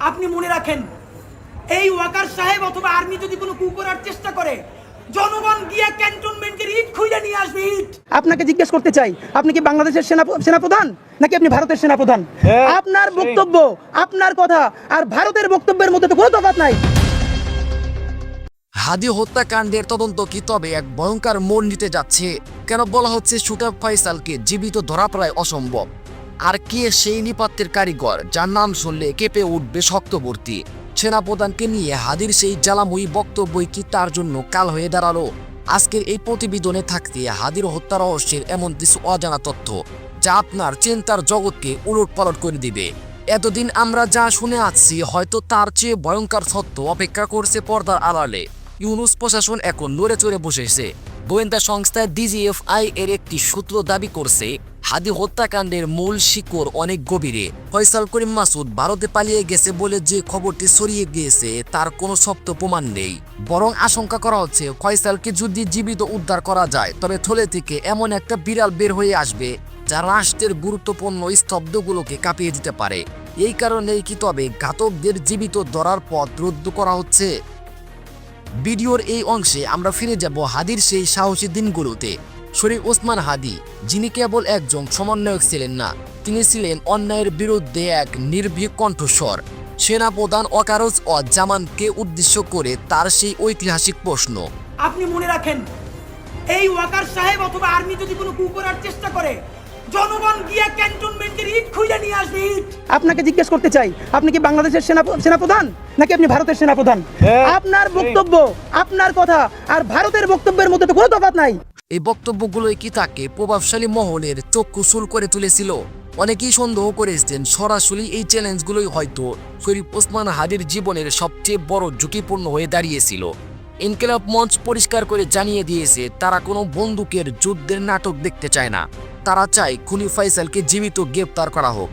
আপনি মনে রাখেন এই ওয়াকার সাহেব অথবা আর্মি যদি কোনো কু করার চেষ্টা করে জনগণ গিয়ে ক্যান্টনমেন্টের ইট খুঁজে নিয়ে আসবে ইট। আপনাকে জিজ্ঞেস করতে চাই আপনি কি বাংলাদেশের সেনা সেনাপ্রধান নাকি আপনি ভারতের সেনাপ্রধান? আপনার বক্তব্য আপনার কথা আর ভারতের বক্তব্যের মধ্যে তো কোনো তফাৎ নাই। হাদি হত্যাকাণ্ডের তদন্ত কি তবে এক ভয়ঙ্কর মোড় নিতে যাচ্ছে? কেন বলা হচ্ছে শুটার ফয়সালকে জীবিত ধরা প্রায় অসম্ভব? আর কে সেই নিপাত্যের কারিগর যার নাম শুনলে কেঁপে উঠবে শক্তবর্তী? সেনাপ্রধানকে নিয়ে হাদির সেই জ্বালাময়ী বক্তব্যই কি তার জন্য কাল হয়ে দাঁড়াল? আজকের এই প্রতিবেদনে থাকতে হাদির হত্যা রহস্যের এমন কিছু অজানা তথ্য যা আপনার চিন্তার জগৎকে উলট পালট করে দিবে। এতদিন আমরা যা শুনে আসছি হয়তো তার চেয়ে ভয়ঙ্কর সত্য অপেক্ষা করছে পর্দার আড়ালে। ইউনুস প্রশাসন এখন নড়ে চড়ে বসেছে গোয়েন্দা সংস্থা ডিজিএফআই এর একটি সূত্র দাবি করছে, হাদি হত্যাকাণ্ডের মূল শিকড় অনেক গভীরে। ফয়সাল করিম মাসুদ ভারতে পালিয়ে গেছে বলে যে খবরটি ছড়িয়ে গিয়েছে, তার কোনো শক্ত প্রমাণ নেই। বরং আশঙ্কা করা হচ্ছে, ফয়সালকে যদি জীবিত উদ্ধার করা যায়, তবে থলে থেকে এমন একটা বিড়াল বের হয়ে আসবে, যা রাষ্ট্রের গুরুত্বপূর্ণ স্তব্ধগুলোকে কাঁপিয়ে দিতে পারে। এই কারণেই কি তবে ঘাতকদের জীবিত ধরার পথ রুদ্ধ করা হচ্ছে? ভিডিওর এই অংশে আমরা ফিরে যাব হাদির সেই সাহসী দিনগুলোতে। শরীফ ওসমান হাদি, যিনি কেবল একজন সমন্বয়ক ছিলেন না, তিনি ছিলেন অন্যায়ের বিরুদ্ধে এক নির্ভীক কণ্ঠস্বর। সেনাপ্রধান অকারজ ও জামানকে উদ্দেশ্য করে তার সেই ঐতিহাসিক প্রশ্ন। আপনি মনে রাখেন, এই ওয়াকার সাহেব অথবা আর্মি যদি কোনো কু করার চেষ্টা করে জনগণ গিয়ে ক্যান্টনমেন্টের ইট খুঁজে নিয়ে আসবে ইট। আপনাকে জিজ্ঞেস করতে চাই আপনি কি বাংলাদেশের সেনা সেনাপ্রধান? নাকি আপনি ভারতের সেনাপ্রধান? আপনার বক্তব্য আপনার কথা আর ভারতের বক্তব্যের মধ্যে তো কোনো তফাৎ নাই। এই বক্তব্যগুলোই কি তাকে প্রভাবশালী মহলের চক্ষু শুল করে তুলেছিল? অনেকেই সন্দেহ করেছেন সরাসরি এই চ্যালেঞ্জগুলোই হয়তো শরীফ ওসমান হাদির জীবনের সবচেয়ে বড় ঝুঁকিপূর্ণ হয়ে দাঁড়িয়েছিল। ইনকেলাব মঞ্চ পরিষ্কার করে জানিয়ে দিয়েছে, তারা কোনো বন্দুকের যুদ্ধের নাটক দেখতে চায় না। তারা চায় খুনি ফাইসালকে জীবিত গ্রেপ্তার করা হোক।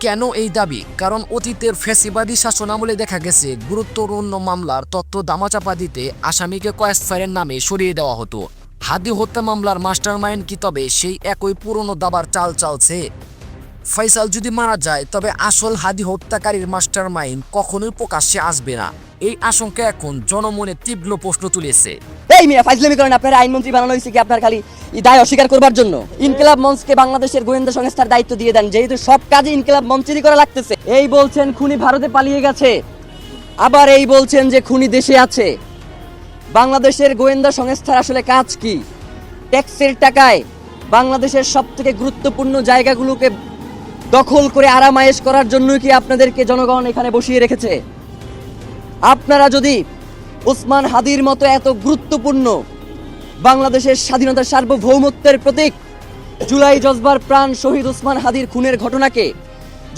কেন এই দাবি? কারণ অতীতের ফ্যাসিবাদী শাসনামলে দেখা গেছে, গুরুত্বপূর্ণ মামলার তথ্য দামাচাপা দিতে আসামিকে কয়েসফায়ারের নামে সরিয়ে দেওয়া হতো। হাদি হত্যা মামলার মাস্টারমাইন্ড কি তবে সেই একই পুরনো দাবার চাল চালছে? ফয়সাল যদি মারা যায়, তবে আসল হাদি হত্যাকারীর মাস্টার মাইন্ড কখনোই প্রকাশ্যে আসবে না। এই আশঙ্কা এখন জনমনে তীব্র প্রশ্ন তুলেছে। এই মিয়া, ফাইজলামি করেন আপনার আইনমন্ত্রী বানানো হয়েছে কি আপনার খালি দায় অস্বীকার করবার জন্য? ইনকিলাব মঞ্চকে বাংলাদেশের গোয়েন্দা সংস্থার দায়িত্ব দিয়ে দেন, যেহেতু সব কাজে ইনকিলাব মঞ্চেরই করা লাগতেছে। এই বলছেন খুনি ভারতে পালিয়ে গেছে। আবার এই বলছেন যে খুনি দেশে আছে। বাংলাদেশের গোয়েন্দা সংস্থার আসলে কাজ কি? ট্যাক্সের টাকায় বাংলাদেশের সব থেকে গুরুত্বপূর্ণ জায়গাগুলোকে দখল করে আরামায়েশ করার জন্যই কি আপনাদেরকে জনগণ এখানে বসিয়ে রেখেছে? আপনারা যদি ওসমান হাদির মতো এত গুরুত্বপূর্ণ বাংলাদেশের স্বাধীনতার সার্বভৌমত্বের প্রতীক, জুলাই জজবার প্রাণ শহীদ ওসমান হাদির খুনের ঘটনাকে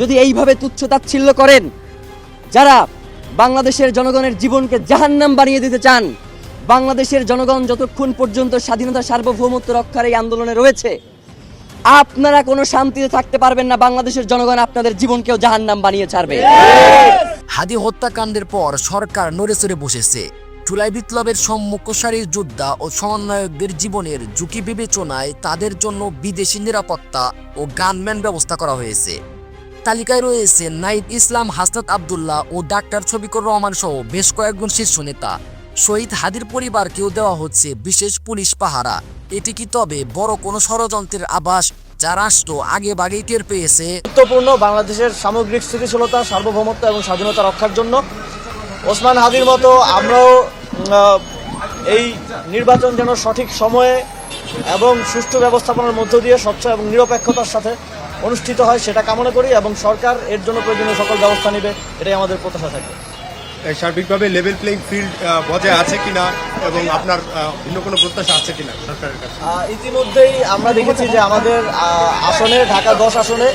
যদি এইভাবে তুচ্ছ তাচ্ছিল্য করেন, যারা বাংলাদেশের জনগণের জীবনকে জাহান্নাম বানিয়ে দিতে চান, বাংলাদেশের জনগণ যতক্ষণ পর্যন্ত স্বাধীনতা সার্বভৌমত্ব রক্ষার এই আন্দোলনে রয়েছে আপনারা কোনো শান্তিতে থাকতে পারবেন না, বাংলাদেশের জনগণ আপনাদের জীবনকেও জাহান্নাম বানিয়ে ছাড়বে। হাদি হত্যাকাণ্ডের পর সরকার নড়ে চড়ে বসেছে। জুলাই বিপ্লবের সম্মুখসারীর যোদ্ধা ও সমন্বয়কদের জীবনের ঝুঁকি বিবেচনায় তাদের জন্য বিদেশি নিরাপত্তা ও গানম্যান ব্যবস্থা করা হয়েছে। তালিকায় রয়েছে নাইব ইসলাম হাসনাত আবদুল্লাহ ও ডাক্তার ছবিকুর রহমান সহ বেশ কয়েকজন শীর্ষ নেতা। শহীদ হাদির পরিবারকেও দেওয়া হচ্ছে বিশেষ পুলিশ পাহারা। এটি কি তবে বড় কোনো ষড়যন্ত্রের আভাস যা রাষ্ট্র আগে বাগেই টের পেয়েছে? গুরুত্বপূর্ণ বাংলাদেশের সামগ্রিক স্থিতিশীলতা, সার্বভৌমত্ব এবং স্বাধীনতা রক্ষার জন্য ওসমান হাদির মতো আমরাও এই নির্বাচন যেন সঠিক সময়ে এবং সুষ্ঠু ব্যবস্থাপনার মধ্য দিয়ে স্বচ্ছ এবং নিরপেক্ষতার সাথে অনুষ্ঠিত হয় সেটা কামনা করি এবং সরকার এর জন্য প্রয়োজনীয় সকল ব্যবস্থা নেবে, এটাই আমাদের প্রত্যাশা থাকে সার্বিকভাবে লেভেল প্লেইং ফিল্ড বজায় আছে কিনা এবং আপনার ভিন্ন কোনো প্রত্যাশা আছে কিনা সরকারের কাছে? ইতিমধ্যেই আমরা দেখেছি যে আমাদের আসনে ঢাকা দশ আসনে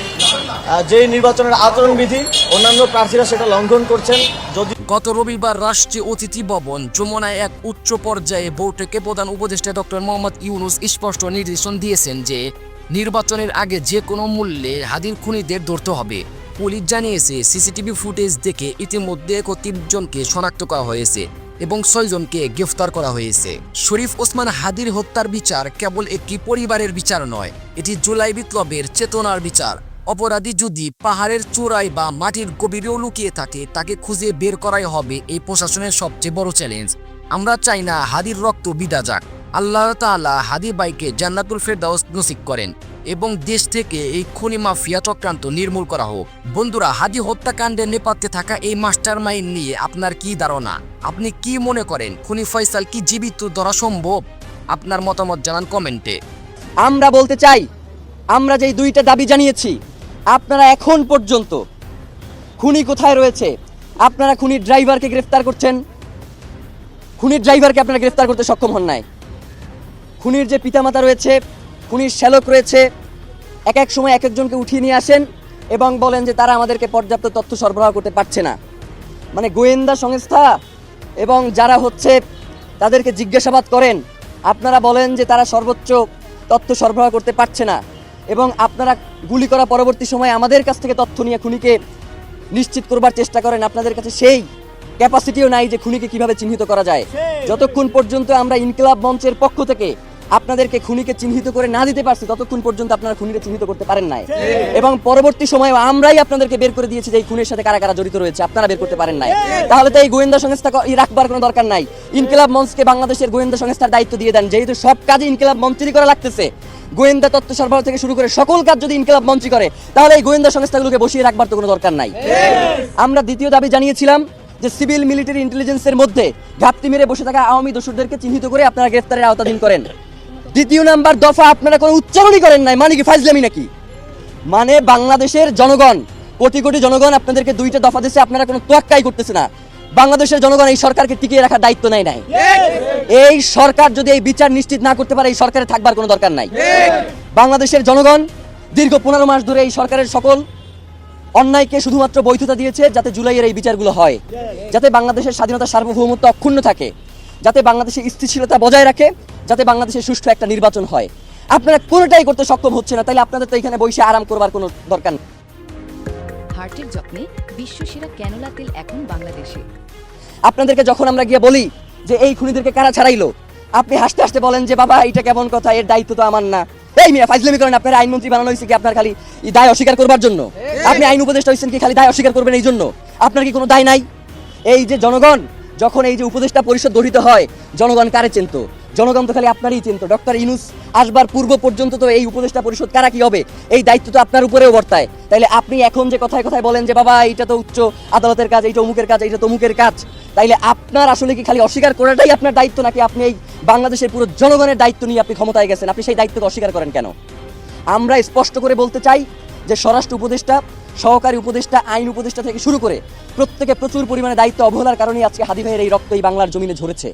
যেই নির্বাচনের আচরণবিধি অন্যান্য প্রার্থীরা সেটা লঙ্ঘন করছেন। যদি গত রবিবার রাষ্ট্রীয় অতিথি ভবন যমুনায় এক উচ্চ পর্যায়ে বৈঠকে প্রধান উপদেষ্টা ডক্টর মোহাম্মদ ইউনুস স্পষ্ট নির্দেশন দিয়েছেন যে নির্বাচনের আগে যে কোনো মূল্যে হাদির খুনিদের ধরতে হবে। পুলিশ জানিয়েছে, সিসিটিভি ফুটেজ দেখে ইতিমধ্যে জনকে শনাক্ত করা হয়েছে এবং ছয়জনকে গ্রেফতার করা হয়েছে। শরীফ ওসমান হাদির হত্যার বিচার কেবল একটি পরিবারের বিচার নয়, এটি জুলাই বিপ্লবের চেতনার বিচার। অপরাধী যদি পাহাড়ের চূড়ায় বা মাটির গভীরেও লুকিয়ে থাকে, তাকে খুঁজে বের করাই হবে এই প্রশাসনের সবচেয়ে বড় চ্যালেঞ্জ আমরা চাই না হাদির রক্ত বিদা যাক। আল্লাহ তাআলা হাদি বাইকে জান্নাতুল ফেরদাউস নসিব করেন এবং দেশ থেকে এই খনি মাফিয়া চক্রান্ত নির্মূল করা হোক। বন্ধুরা, হাদি হত্যাকাণ্ডে নেপাতে থাকা এই মাস্টার মাইন্ড নিয়ে আপনার কি ধারণা? আপনি কি মনে করেন খুনি ফয়সাল কি জীবিত ধরা সম্ভব? আপনার মতামত জানান কমেন্টে। আমরা বলতে চাই, আমরা যেই দুইটা দাবি জানিয়েছি, আপনারা এখন পর্যন্ত খুনি কোথায় রয়েছে? আপনারা খুনির ড্রাইভারকে গ্রেফতার করছেন? খুনির ড্রাইভারকে আপনারা গ্রেফতার করতে সক্ষম হন নাই? খুনির যে পিতামাতা রয়েছে খুনির শ্যালক রয়েছে এক এক সময় এক একজনকে উঠিয়ে নিয়ে আসেন এবং বলেন যে তারা আমাদেরকে পর্যাপ্ত তথ্য সরবরাহ করতে পারছে না। মানে গোয়েন্দা সংস্থা এবং যারা হচ্ছে তাদেরকে জিজ্ঞাসাবাদ করেন আপনারা বলেন যে তারা সর্বোচ্চ তথ্য সরবরাহ করতে পারছে না এবং আপনারা গুলি করা পরবর্তী সময়ে আমাদের কাছ থেকে তথ্য নিয়ে খুনিকে নিশ্চিত করবার চেষ্টা করেন আপনাদের কাছে সেই ক্যাপাসিটিও নাই যে খুনিকে কীভাবে চিহ্নিত করা যায়। যতক্ষণ পর্যন্ত আমরা ইনকিলাব মঞ্চের পক্ষ থেকে আপনাদেরকে খুনিকে চিহ্নিত করে না দিতে পারছি ততক্ষণ পর্যন্ত আপনারা খুনিকে চিহ্নিত করতে পারেন নাই। এবং পরবর্তী সময়ে আমরাই আপনাদেরকে বের করে দিয়েছি যে এই খুনের সাথে কারা কারা জড়িত রয়েছে আপনারা বের করতে পারেন নাই। তাহলে তো এই গোয়েন্দা সংস্থা রাখবার কোনো দরকার নাই। ইনকিলাব মঞ্চকে বাংলাদেশের গোয়েন্দা সংস্থার দায়িত্ব দিয়ে দেন যেহেতু সব কাজে ইনকিলাব মঞ্চেরই করা লাগতেছে। গোয়েন্দা তথ্য সরবরাহ থেকে শুরু করে সকল কাজ যদি ইনকিলাব মঞ্চই করে তাহলে এই গোয়েন্দা সংস্থাগুলোকে বসিয়ে রাখবার তো কোনো দরকার নাই। আমরা দ্বিতীয় দাবি জানিয়েছিলাম যে সিভিল মিলিটারি ইন্টেলিজেন্সের মধ্যে ঘাপটি মেরে বসে থাকা আওয়ামী দোষরদেরকে চিহ্নিত করে আপনারা গ্রেফতারের আওতাধীন করেন। দ্বিতীয় নাম্বার দফা আপনারা কোনো উচ্চারণই করেন নাই। মানে কি ফাইজলামি নাকি? মানে বাংলাদেশের জনগণ, কোটি কোটি জনগণ আপনাদেরকে দুইটা দফা দিচ্ছে আপনারা কোনো তোয়াক্কাই করতেছে না। বাংলাদেশের জনগণ এই সরকারকে টিকিয়ে রাখার দায়িত্ব নেয় নাই। এই সরকার যদি এই বিচার নিশ্চিত না করতে পারে, এই সরকারে থাকবার কোনো দরকার নাই। বাংলাদেশের জনগণ দীর্ঘ পনেরো মাস ধরে এই সরকারের সকল অন্যায়কে শুধুমাত্র বৈধতা দিয়েছে, যাতে জুলাইয়ের এই বিচারগুলো হয়। যাতে বাংলাদেশের স্বাধীনতা সার্বভৌমত্ব অক্ষুণ্ণ থাকে। যাতে বাংলাদেশের স্থিতিশীলতা বজায় রাখে। যাতে বাংলাদেশের সুষ্ঠু একটা নির্বাচন হয়। আপনারা কোনোটাই করতে সক্ষম হচ্ছে না তাইলে আপনাদের তো এখানে বসে আরাম করবার কোনো দরকার নেই। হার্টের যত্নে বিশ্বসেরা ক্যানোলা তেল এখন বাংলাদেশে। আপনাদেরকে যখন আমরা গিয়ে বলি যে এই খুনিদেরকে কারা ছাড়াইলো আপনি হাসতে হাসতে বলেন যে বাবা এটা কেমন কথা এর দায়িত্ব তো আমার না। এই মিয়া ফাইজলামি করেন আপনার আইনমন্ত্রী বানানো হয়েছে কি আপনার খালি দায় অস্বীকার করবার জন্য? আপনি আইন উপদেষ্টা হয়েছেন কি খালি দায় অস্বীকার করবেন এই জন্য? আপনার কি কোনো দায় নাই? এই যে জনগণ যখন এই যে উপদেষ্টা পরিষদ গঠিত হয় জনগণ কারে চিনত? জনগণ তো খালি আপনারই চিনত। ডক্টর ইনুস আসবার পূর্ব পর্যন্ত তো এই উপদেষ্টা পরিষদ কারা কি হবে? এই দায়িত্ব তো আপনার উপরেও বর্তায়। তাইলে আপনি এখন যে কথায় কথায় বলেন যে বাবা এইটা তো উচ্চ আদালতের কাজ এইটা অমুকের কাজ এইটা তমুকের কাজ। তাইলে আপনার আসলে কি খালি অস্বীকার করাটাই আপনার দায়িত্ব নাকি আপনি এই বাংলাদেশের পুরো জনগণের দায়িত্ব নিয়ে আপনি ক্ষমতায় গেছেন? আপনি সেই দায়িত্বকে অস্বীকার করেন কেন? আমরা স্পষ্ট করে বলতে চাই যে স্বরাষ্ট্র উপদেষ্টা সহকারী উপদেষ্টা আইন উপদেষ্টা থেকে শুরু করে প্রত্যেকে প্রচুর পরিমাণে দায়িত্ব অবহেলার কারণে আজকে হাদি ভাইয়ের এই রক্ত এই বাংলার জমিনে ঝরেছে।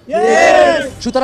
সুতরাং